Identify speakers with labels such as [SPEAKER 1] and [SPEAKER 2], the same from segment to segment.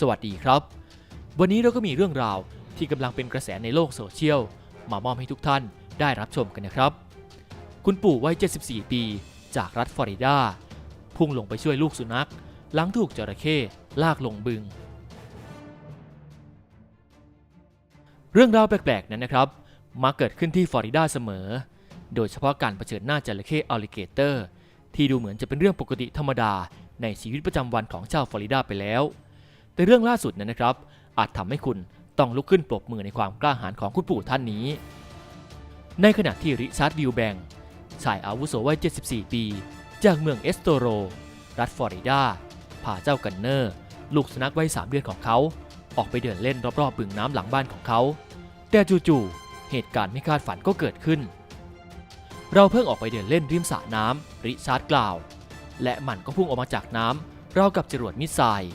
[SPEAKER 1] สวัสดีครับ วันนี้เราก็มีเรื่องราวที่กำลังเป็นกระแสในโลกโซเชียล มามอบให้ทุกท่านได้รับชมกันนะครับ คุณปู่วัย 74 ปี จากรัฐฟลอริดา พุ่งลงไปช่วยลูกสุนัข หลังถูกจระเข้ลากลงบึง เรื่องราวแปลกๆ นั้นนะครับมักเกิดขึ้นที่ฟลอริดาเสมอ โดยเฉพาะการเผชิญหน้าจระเข้อัลลิเกเตอร์ ที่ดูเหมือนจะเป็นเรื่องปกติธรรมดาในชีวิตประจำวันของชาวฟลอริดาไปแล้ว แต่เรื่องล่าสุดนั้นนะครับ อาจทำให้คุณต้องลุกขึ้นปรบมือในความกล้าหาญของคุณปู่ท่านนี้ ในขณะที่ริชาร์ดวิลแบงชายอาวุโสวัย 74 ปี จากเมืองเอสโตโร รัฐฟลอริดาพาเจ้ากันเนอร์ ลูกสุนัขวัย 3 เดือนของเขา ออกไปเดินเล่นรอบๆบึงน้ำหลังบ้านของเขา แต่จู่ๆเหตุการณ์ไม่คาดฝันก็เกิดขึ้น เราเพิ่งออกไปเดินเล่นริมสระน้ำริชาร์ดกล่าว และมันก็พุ่งออกมาจากน้ำราวกับจรวดมิสไซล์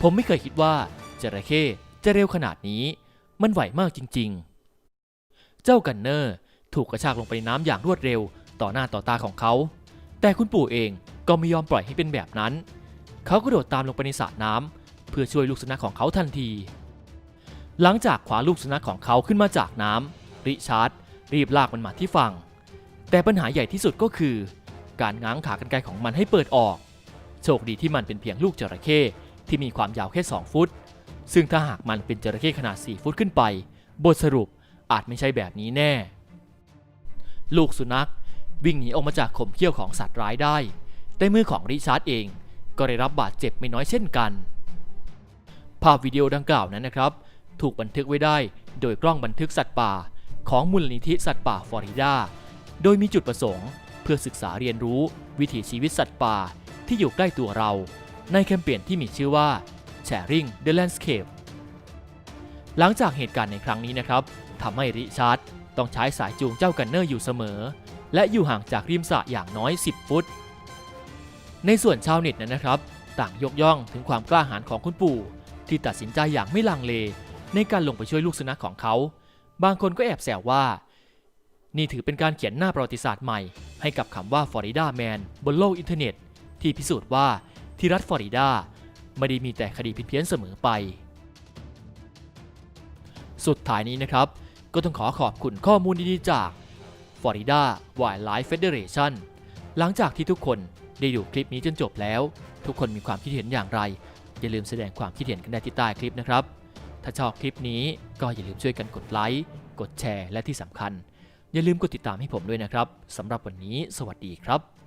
[SPEAKER 1] ผมไม่เคยคิดว่าจระเข้จะเร็วขนาดนี้ มันไหวมากจริง ๆ เจ้ากันเนอร์ถูกกระชากลงไปในน้ำอย่างรวดเร็ว ต่อหน้าต่อตาของเขา แต่คุณปู่เองก็ไม่ยอมปล่อยให้เป็นแบบนั้น เขาก็โดดตามลงไปในสระน้ำเพื่อช่วยลูกสุนัขของเขาทันที หลังจากขวาลูกสุนัขของเขาขึ้นมาจากน้ำริชาร์ดรีบลากมันมาที่ฝั่ง แต่ปัญหาใหญ่ที่สุดก็คือ การง้างขากรรไกรของมันให้เปิดออก โชคดีที่มันเป็นเพียงลูกจระเข้ ที่มีความยาวแค่ 2 ฟุต ซึ่งถ้าหากมันเป็นจระเข้ขนาด 4 ฟุตขึ้นไป บทสรุปอาจไม่ใช่แบบนี้แน่ ลูกสุนัข วิ่งหนีออกมาจากข่มเขี้ยวของสัตว์ร้ายได้ แต่มือของริชาร์ดเองก็ได้รับบาดเจ็บไม่น้อยเช่นกัน ภาพวิดีโอดังกล่าวนั้นนะครับ ถูกบันทึกไว้ได้โดยกล้องบันทึกสัตว์ป่า ของมูลนิธิสัตว์ป่าฟลอริดา โดยมีจุดประสงค์ เพื่อศึกษาเรียนรู้วิถีชีวิตสัตว์ป่าที่อยู่ใกล้ตัวเรา ในแคมเปญที่มีชื่อว่า Sharing the Landscape หลังจากเหตุการณ์ในครั้งนี้นะครับทำให้ริชาร์ดต้องใช้สายจูงเจ้ากันเนอร์อยู่เสมอ และอยู่ห่างจากริมสระอย่างน้อย 10 ฟุต ในส่วนชาวเน็ตนั้นนะครับ ต่างยกย่องถึงความกล้าหาญของคุณปู่ ที่ตัดสินใจอย่างไม่ลังเล ในการลงไปช่วยลูกสุนัขของเขา บางคนก็แอบแซวว่า นี่ถือเป็นการเขียนหน้าประวัติศาสตร์ใหม่ ให้กับคำว่าฟลอริดาแมนบนโลกอินเทอร์เน็ต ที่พิสูจน์ว่า ที่รัฐฟลอริดาไม่ได้มีแต่คดีผิดเพี้ยนเสมอไป สุดท้ายนี้นะครับ ก็ต้องขอขอบคุณข้อมูลดีๆจาก Florida Wildlife Federation หลังจากที่ทุกคนได้ดูคลิปนี้จนจบแล้ว ทุกคนมีความคิดเห็นอย่างไร อย่าลืมแสดงความคิดเห็นกันได้ที่ใต้คลิปนะครับ ถ้าชอบคลิปนี้ก็อย่าลืมช่วยกันกดไลค์กดแชร์และที่สำคัญ อย่าลืมกดติดตามให้ผมด้วยนะครับสำหรับวันนี้ สวัสดีครับ